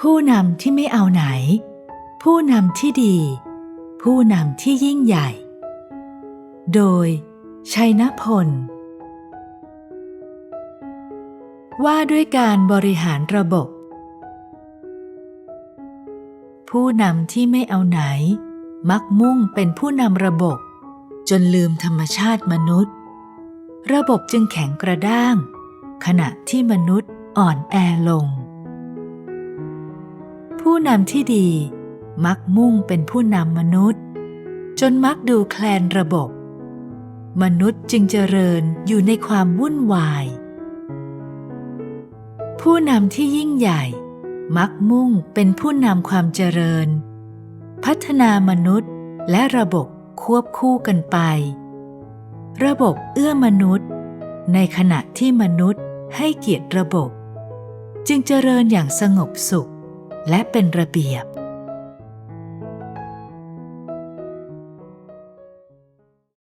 ผู้นำที่ไม่เอาไหน ผู้นำที่ดี ผู้นำที่ยิ่งใหญ่ โดย ชัยนพล ว่าด้วยการบริหารระบบ ผู้นำที่ไม่เอาไหน มักมุ่งเป็นผู้นำระบบ จนลืมธรรมชาติมนุษย์ ระบบจึงแข็งกระด้าง ขณะที่มนุษย์อ่อนแอลง ผู้นำที่ดี มักมุ่งเป็นผู้นำมนุษย์ จนมักดูแคลนระบบ มนุษย์จึงเจริญอยู่ในความวุ่นวาย ผู้นำที่ยิ่งใหญ่ มักมุ่งเป็นผู้นำความเจริญ พัฒนามนุษย์และระบบควบคู่กันไป ระบบเอื้อมนุษย์ ในขณะที่มนุษย์ให้เกียรติระบบ จึงเจริญอย่างสงบสุข และเป็นระเบียบ